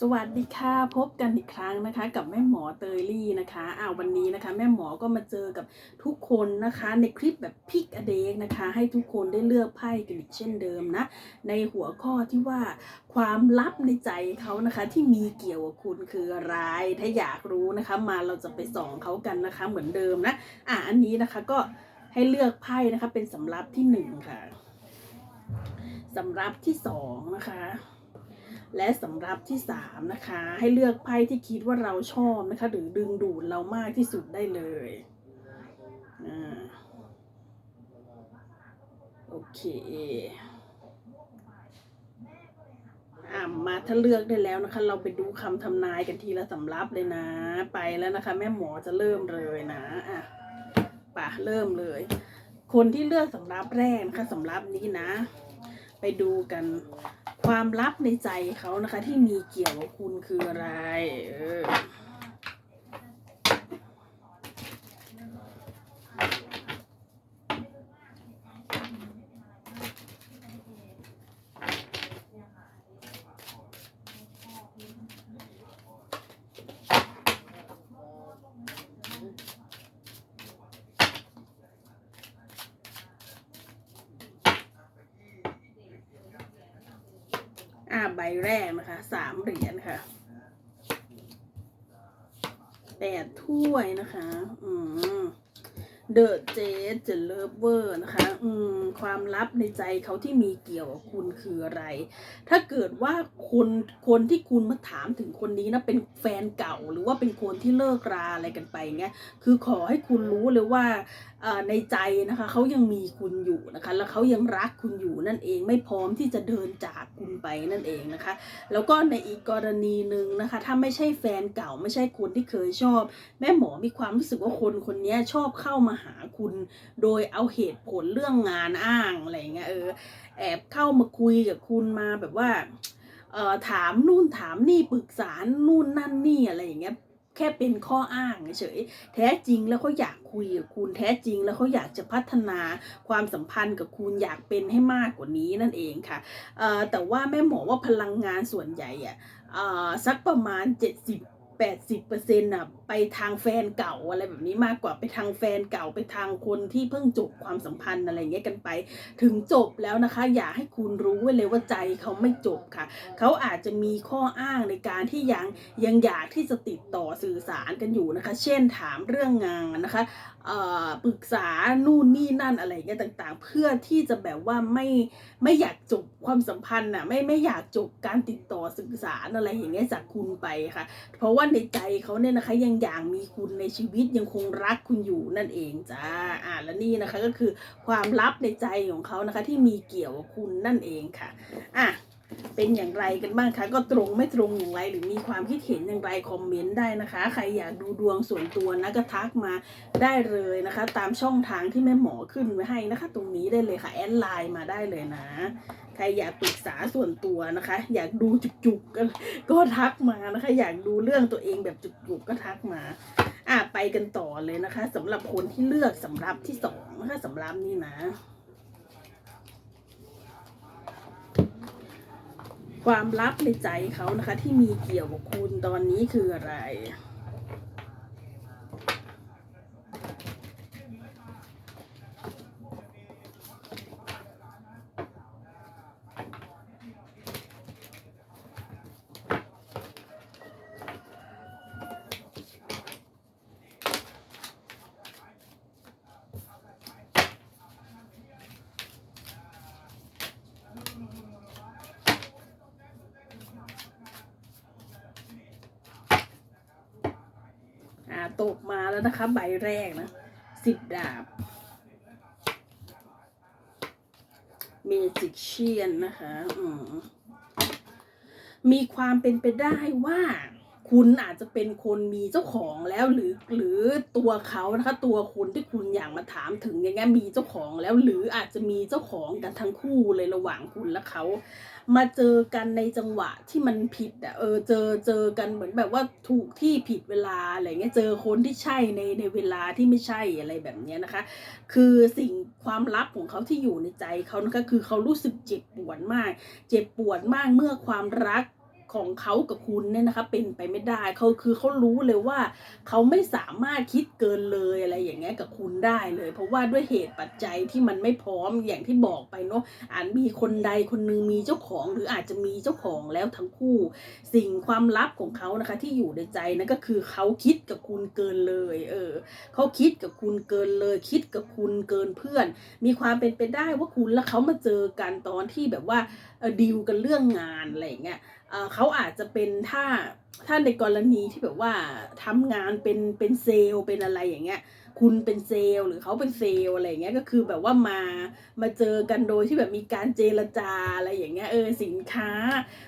สวัสดีค่ะพบกันอีกครั้งนะคะ กับแม่หมอเตยลี่นะคะอ้าววันนี้นะคะ แม่หมอก็มาเจอกับทุกคนนะคะ ในคลิปแบบพิกอเดกนะคะ ให้ทุกคนได้เลือกไพ่กันอีกเช่นเดิมนะ ในหัวข้อที่ว่าความลับในใจเขานะคะ ที่มีเกี่ยวกับคุณคืออะไรถ้าอยากรู้นะคะ มาเราจะไปส่องเขากันนะคะ เหมือนเดิมนะอะอันนี้นะคะก็ให้เลือกไพ่นะคะ เป็นสำรับที่หนึ่งค่ะสำรับที่สองนะคะ และสำรับที่สามนะคะ ให้เลือกไพ่ที่คิดว่าเราชอบนะคะ หรือดึงดูดเรามากที่สุดได้เลยอ่าโอเคอะมาถ้าเลือกได้แล้วนะคะ เราไปดูคำทำนายกันทีละสำรับเลยนะ ไปแล้วนะคะ แม่หมอจะเริ่มเลยนะอะป่ะเริ่มเลย คนที่เลือกสำรับแรกนะคะสำรับนี้นะ ไปดูกัน ความลับในใจเขานะคะ ที่มีเกี่ยวกับคุณคืออะไร เออ ใบแรกนะคะสามเหรียญค่ะแปดถ้วยนะคะ อืมเดอะเจสเจเลเวอร์นะคะ อืม ความลับในใจเขาที่มีเกี่ยวกับคุณคืออะไร ถ้าเกิดว่าคนคนที่คุณมาถามถึงคนนี้นะ เป็นแฟนเก่าหรือว่าเป็นคนที่เลิกราอะไรกันไปเงี้ย คือขอให้คุณรู้เลยว่าในใจนะคะเขายังมีคุณอยู่นะคะ แล้วเขายังรักคุณอยู่นั่นเองไม่พร้อมที่จะเดินจากคุณ ไปนั่นเองนะคะ แล้วก็ในอีกกรณีหนึ่งนะคะ ถ้าไม่ใช่แฟนเก่าไม่ใช่คนที่เคยชอบ แม่หมอมีความรู้สึกว่าคนคนนี้ชอบเข้ามาหาคุณ โดยเอาเหตุผลเรื่องงานอ้างอะไรเงี้ยเออแอบเข้ามาคุยกับคุณมาแบบว่าเออถามนู่นถามนี่ปรึกษานู่นนั่นนี่อะไรอย่างเงี้ย แค่เป็นข้ออ้างเฉยแท้จริงแล้วเขาอยากคุยกับคุณแท้จริงแล้วเขาอยากจะพัฒนาความสัมพันธ์กับคุณอยากเป็นให้มากกว่านี้นั่นเองค่ะแต่ว่าแม่หมอว่าพลังงานส่วนใหญ่อะสักประมาณ 70 80เปอร์เซ็นต์ะไปทางแฟนเก่าอะไรแบบนี้มากกว่าไปทางแฟนเก่าไปทางคนที่เพิ่งจบความสัมพันธ์อะไรเงี้ยกันไป ถึงจบแล้วนะคะ อย่าให้คุณรู้ไว้เลยว่าใจเขาไม่จบค่ะ เขาอาจจะมีข้ออ้างในการที่ยังยังอยากที่จะติดต่อสื่อสารกันอยู่นะคะ เช่นถามเรื่องงานนะคะเอ่อปรึกษานู่นนี่นั่นอะไรเงี้ยต่างๆ เพื่อที่จะแบบว่าไม่ไม่อยากจบความสัมพันธ์น่ะไม่ไม่อยากจบการติดต่อสื่อสารอะไรอย่างเงี้ยจากคุณไปค่ะ เพราะว่าในใจเขาเนี่ยนะคะยังอย่างมีคุณในชีวิตยังคงรักคุณอยู่นั่นเองจ้าอ่าและนี่นะคะก็คือความลับในใจของเขานะคะที่มีเกี่ยวกับคุณนั่นเองค่ะอะ เป็นอย่างไรกันบ้างคะ ก็ตรงไม่ตรงอย่างไร หรือมีความคิดเห็นอย่างไรคอมเมนต์ได้นะคะ ใครอยากดูดวงส่วนตัวนะก็ทักมาได้เลยนะคะ ตามช่องทางที่แม่หมอขึ้นไว้ให้นะคะ ตรงนี้ได้เลยค่ะแอดไลน์มาได้เลยนะใครอยากปรึกษาส่วนตัวนะคะ อยากดูจุกๆก็ก็ทักมานะคะ อยากดูเรื่องตัวเองแบบจุกๆก็ทักมาอะไปกันต่อเลยนะคะสำหรับคนที่เลือกสำรับที่สองนะคะสำรับนี่นะ ความลับในใจเขานะคะ ที่มีเกี่ยวกับคุณตอนนี้คืออะไร อ่าตกมาแล้วนะคะ ใบแรกนะสิบดาบเมจิกเชียนนะคะ อืมมีความเป็นไปได้ว่า คุณอาจจะเป็นคนมีเจ้าของแล้วหรือหรือตัวเขานะคะตัวคุณที่คุณอยากมาถามถึงอย่างเงี้ยมีเจ้าของแล้วหรืออาจจะมีเจ้าของกันทั้งคู่เลยระหว่างคุณและเขามาเจอกันในจังหวะที่มันผิดอะเออเจอเจอกันเหมือนแบบว่าถูกที่ผิดเวลาอะไรเงี้ยเจอคนที่ใช่ในในเวลาที่ไม่ใช่อะไรแบบเนี้ยนะคะ คือสิ่งความลับของเขาที่อยู่ในใจเขานะคะคือเขารู้สึกเจ็บปวดมาก เจ็บปวดมากเมื่อความรัก ของเขากับคุณเนี่ยนะคะเป็นไปไม่ได้เขาคือเขารู้เลยว่าเขาไม่สามารถคิดเกินเลยอะไรอย่างเงี้ยกับคุณได้เลย เพราะว่าด้วยเหตุปัจจัยที่มันไม่พร้อมอย่างที่บอกไปเนาะอาจมีคนใดคนหนึ่งมีเจ้าของ หรืออาจจะมีเจ้าของแล้วทั้งคู่ สิ่งความลับของเขานะคะ ที่อยู่ในใจนั่นก็คือเขาคิดกับคุณเกินเลย เออเขาคิดกับคุณเกินเลย คิดกับคุณเกินเพื่อน มีความเป็นไปได้ว่าคุณและเขามาเจอกันตอนที่แบบว่าดีลกันเรื่องงานอะไรอย่างเงี้ย เขาอาจจะเป็นถ้าถ้าในกรณีที่แบบว่าทำงานเป็นเป็นเซลล์เป็นอะไรอย่างเงี้ย คุณเป็นเซลล์หรือเขาเป็นเซลล์อะไรอย่างเงี้ยก็คือแบบว่ามามาเจอกันโดยที่แบบมีการเจรจาอะไรอย่างเงี้ยเออสินค้า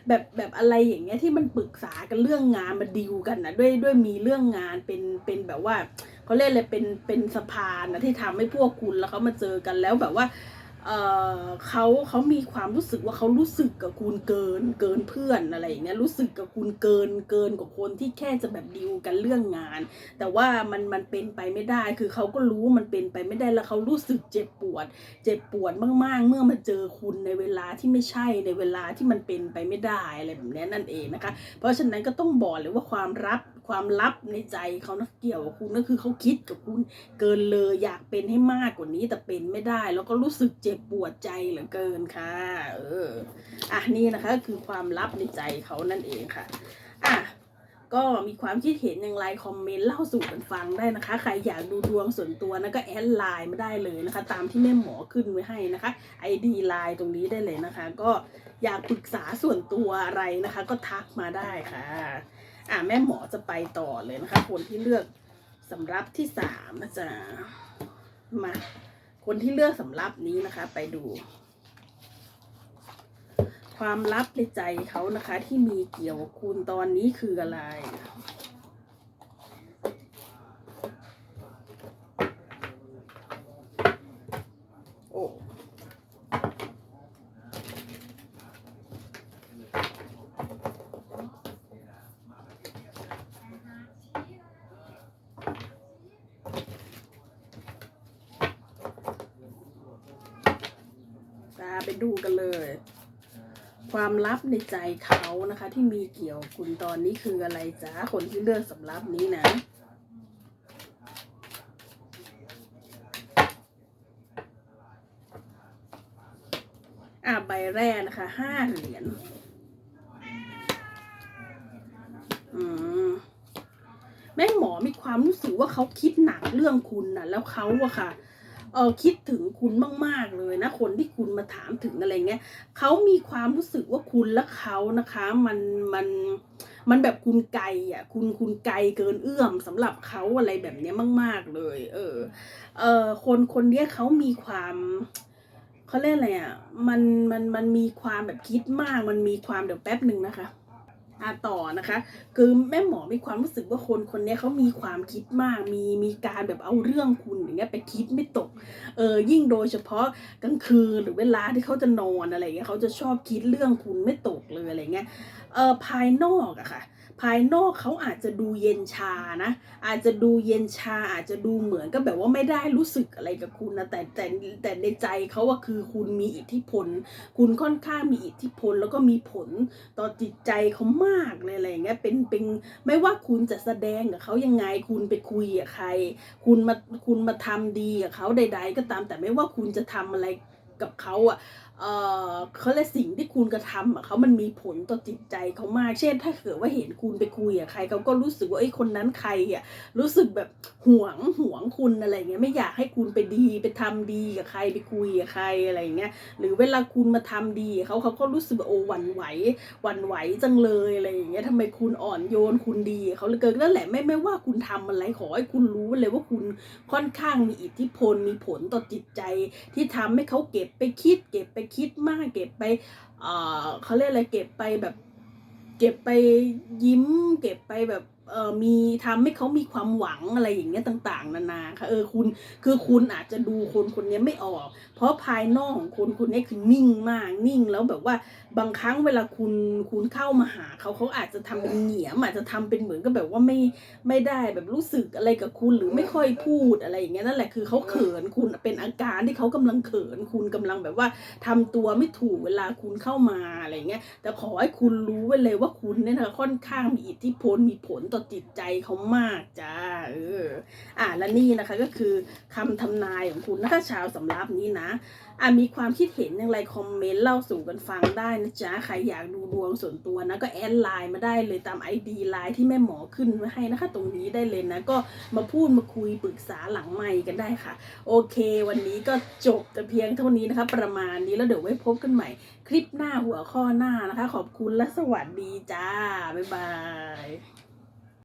แบบแบบอะไรอย่างเงี้ยที่มันปรึกษากันเรื่องงานมาดีลกันนะด้วยด้วยมีเรื่องงานเป็นเป็นแบบว่าเขาเรียกอะไรเป็นเป็นสะพานนะที่ทำให้พวกคุณแล้วเขามาเจอกันแล้วแบบว่า เขาเขามีความรู้สึกว่าเขารู้สึกกับคุณเกินเกินเพื่อนอะไรอย่างเงี้ยรู้สึกกับคุณเกินเกินกว่าคนที่แค่จะแบบดีลกันเรื่องงาน แต่ว่ามันมันเป็นไปไม่ได้ คือเขาก็รู้ว่ามันเป็นไปไม่ได้แล้วเขารู้สึกเจ็บปวด เจ็บปวดมาก ๆ เมื่อมาเจอคุณในเวลาที่ไม่ใช่ในเวลาที่มันเป็นไปไม่ได้อะไรแบบนี้นั่นเองนะคะ เพราะฉะนั้นก็ต้องบอกเลยว่าความรักความลับในใจเขานะเกี่ยวกับคุณก็คือเขาคิดกับคุณเกินเลยอยากเป็นให้มากกว่านี้แต่เป็นไม่ได้ แล้วก็รู้สึกเจ็บปวดใจเหลือเกินค่ะ เออ อะนี่นะคะคือความลับในใจเขานั่นเองค่ะ อะก็มีความคิดเห็นอย่างไรคอมเมนต์เล่าสู่กันฟังได้นะคะ ใครอยากดูดวงส่วนตัวนะก็แอดไลน์มาได้เลยนะคะ ตามที่แม่หมอขึ้นไว้ให้นะคะ ID ไลน์ตรงนี้ได้เลยนะคะ ก็อยากปรึกษาส่วนตัวอะไรนะคะ ก็ทักมาได้ค่ะ อะแม่หมอจะไปต่อเลยนะคะ คนที่เลือกสำรับที่สามนะจ๊ะมา คนที่เลือกสำรับนี้นะคะ ไปดู ความลับในใจเขานะคะ ที่มีเกี่ยวกับคุณตอนนี้คืออะไร ไปดูกันเลย ความลับในใจเขานะคะ ที่มีเกี่ยวคุณตอนนี้คืออะไรจ๊ะคนที่เลือกสำรับนี้นะอะใบแรกนะคะห้าเหรียญอืมแม่หมอมีความรู้สึกว่าเขาคิดหนักเรื่องคุณนะแล้วเขาอะค่ะ เออคิดถึงคุณมาก ๆ เลยนะ คนที่คุณมาถามถึงอะไรเงี้ยเขามีความรู้สึกว่าคุณและเขานะคะ มันมันมันแบบคุณไกลอะ คุณคุณไกลเกินเอื้อมสำหรับเขาอะไรแบบเนี้ยมาก ๆ เลย เออ เออคนคนเนี้ยเขามีความเขาเรียกอะไรอะ มันมันมันมีความแบบคิดมาก มันมีความเดี๋ยวแป๊บหนึ่งนะคะ อะต่อนะคะ คือแม่หมอมีความรู้สึกว่าคนคนนี้เขามีความคิดมาก มีมีการแบบเอาเรื่องคุณอย่างเงี้ยไปคิดไม่ตก เออยิ่งโดยเฉพาะกลางคืนหรือเวลาที่เขาจะนอนอะไรเงี้ยเขาจะชอบคิดเรื่องคุณไม่ตกเลยอะไรเงี้ย เออภายนอกอะค่ะ ภายนอกเขาอาจจะดูเย็นชานะ อาจจะดูเย็นชาอาจจะดูเหมือนก็แบบว่าไม่ได้รู้สึกอะไรกับคุณนะแต่แต่แต่ในใจเขาว่าคือคุณมีอิทธิพล คุณค่อนข้างมีอิทธิพลแล้วก็มีผลต่อจิตใจเขามากเลยอะไรอย่างเงี้ยเป็นเป็นไม่ว่าคุณจะแสดงกับเขายังไงคุณไปคุยกับใคร คุณมาคุณมาทำดีกับเขาใด ๆ ก็ตามแต่ไม่ว่าคุณจะทำอะไร กับเขาอะเออเขาเลยสิ่งที่คุณกระทำอะเขามันมีผลต่อจิตใจเขามาก เช่น ถ้าเกิดว่าเห็นคุณไปคุยกับใครเขาก็รู้สึกว่าไอ้คนนั้นใครอะรู้สึกแบบหวงหวงคุณอะไรเงี้ยไม่อยากให้คุณไปดีไปทำดีกับใครไปคุยกับใครอะไรเงี้ยหรือเวลาคุณมาทำดีเขาเขาก็รู้สึกโอ้หวั่นไหวหวั่นไหวจังเลยอะไรอย่างเงี้ยทำไมคุณอ่อนโยนคุณดีเขาเลยเกินนั่นแหละไม่ไม่ว่าคุณทำอะไรขอให้คุณรู้เลยว่าคุณค่อนข้างมีอิทธิพลมีผลต่อจิตใจที่ทำให้เขาเก็บบไปคิด เก็บไปคิดมาก เก็บไปเออเขาเรียกอะไรเก็บไปแบบ เก็บไปยิ้ม เก็บไปแบบ เออมีทำให้เขามีความหวังอะไรอย่างเงี้ยต่าง ๆ นานาค่ะเออคุณคือคุณอาจจะดูคนคนนี้ไม่ออก เพราะภายนอกของคนคนนี้คือนิ่งมากนิ่งแล้วแบบว่าบางครั้งเวลาคุณคุณเข้ามาหาเขาเขาอาจจะทำเป็นเหนียมอาจจะทำเป็นเหมือนกับแบบว่าไม่ไม่ได้แบบรู้สึกอะไรกับคุณหรือไม่ค่อยพูดอะไรอย่างเงี้ยนั่นแหละคือเขาเขินคุณเป็นอาการที่เขากำลังเขินคุณกำลังแบบว่าทำตัวไม่ถูกเวลาคุณเข้ามาอะไรเงี้ยแต่ขอให้คุณรู้ไว้เลยว่าคุณเนี่ยนะค่อนข้างมีอิทธิพลมีผลต่อจิตใจเขามากจ้าเอออ่าและนี่นะคะก็คือคำทำนายของคุณนะคะชาวสำรับนี้นะอ่ามีความคิดเห็นอย่างไรคอมเมนต์เล่าสู่กันฟังได้นะจ๊ะใครอยากดูดวงส่วนตัวนะก็แอดไลน์มาได้เลยตาม ID ไลน์ที่แม่หมอขึ้นไว้ให้นะคะ ตรงนี้ได้เลยนะ ก็มาพูดมาคุยปรึกษาหลังไมค์กันได้ค่ะ โอเค วันนี้ก็จบแต่เพียงเท่านี้นะคะ ประมาณนี้แล้วเดี๋ยวไว้พบกันใหม่ คลิปหน้าหัวข้อหน้านะคะ ขอบคุณและสวัสดีจ้า บ๊ายบาย